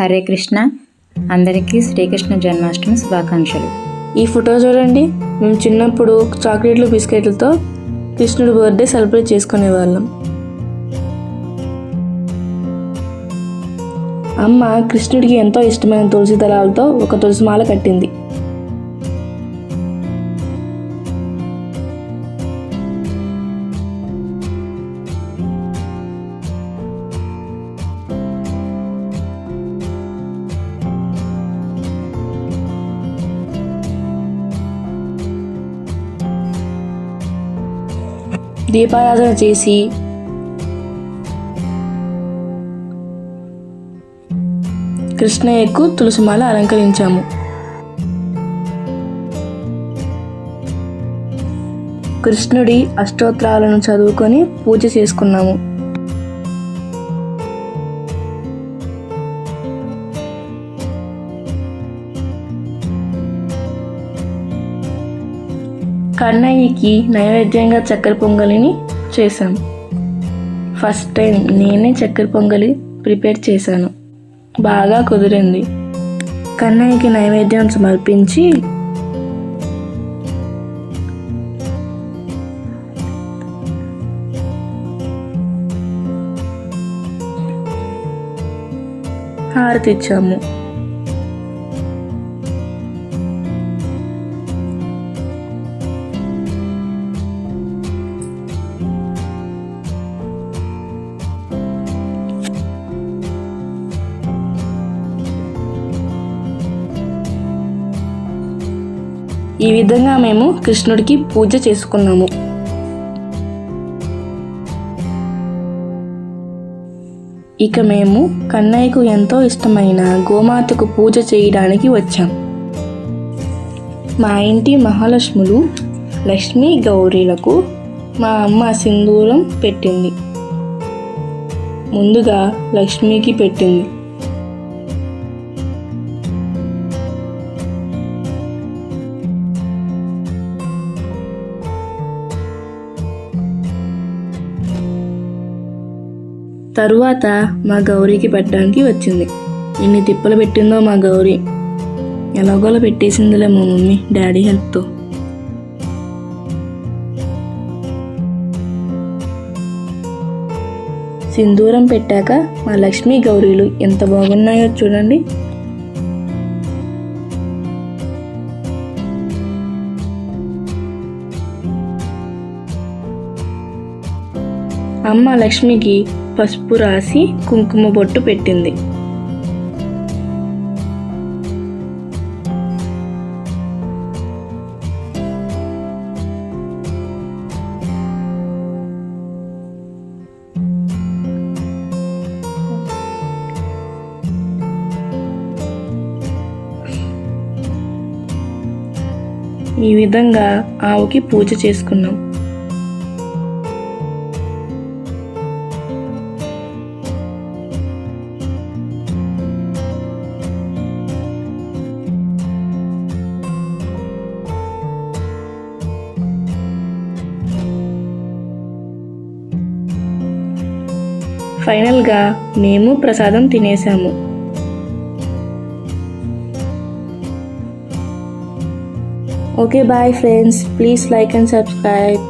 హరే కృష్ణ. అందరికీ శ్రీకృష్ణ జన్మాష్టమి శుభాకాంక్షలు. ఈ ఫోటో చూడండి. మేము చిన్నప్పుడు చాక్లెట్లు బిస్కెట్లతో కృష్ణుడి బర్త్డే సెలబ్రేట్ చేసుకునేవాళ్ళం. అమ్మ కృష్ణుడికి ఎంతో ఇష్టమైన తులసి దళాలతో ఒక తులసి మాల కట్టింది. దీపారాధన చేసి కృష్ణయ్యకు తులసిమాల అలంకరించాము. కృష్ణుడి అష్టోత్తరాలను చదువుకొని పూజ చేసుకున్నాము. కన్నయ్యకి నైవేద్యంగా చక్కెర పొంగలిని చేశాం ఫస్ట్ టైం నేనే చక్కెర పొంగలి ప్రిపేర్ చేశాను. బాగా కుదిరింది. కన్నయ్యకి నైవేద్యం సమర్పించి హారతిచ్చాము ఈ విధంగా మేము కృష్ణుడికి పూజ చేసుకున్నాము. ఇక మేము కన్నయ్యకు ఎంతో ఇష్టమైన గోమాతకు పూజ చేయడానికి వచ్చాం. మా ఇంటి మహాలక్ష్ములు లక్ష్మీ గౌరీలకు మా అమ్మ సింధూరం పెట్టింది. ముందుగా లక్ష్మికి పెట్టింది. తరువాత మా గౌరీకి పెట్టడానికి వచ్చింది. ఎన్ని తిప్పలు పెట్టిందో మా గౌరీ. ఎలాగోలా పెట్టేసిందిలే మా మమ్మీ డాడీ హెల్ప్తో. సింధూరం పెట్టాక మా లక్ష్మీ గౌరీలు ఎంత బాగున్నాయో చూడండి. అమ్మ లక్ష్మికి పసుపు రాసి కుంకుమ బొట్టు పెట్టింది. ఈ విధంగా ఆవుకి పూజ చేసుకున్నాం. ఫైనల్గా మేము ప్రసాదం తినేసాము okay bye friends. Please like and subscribe.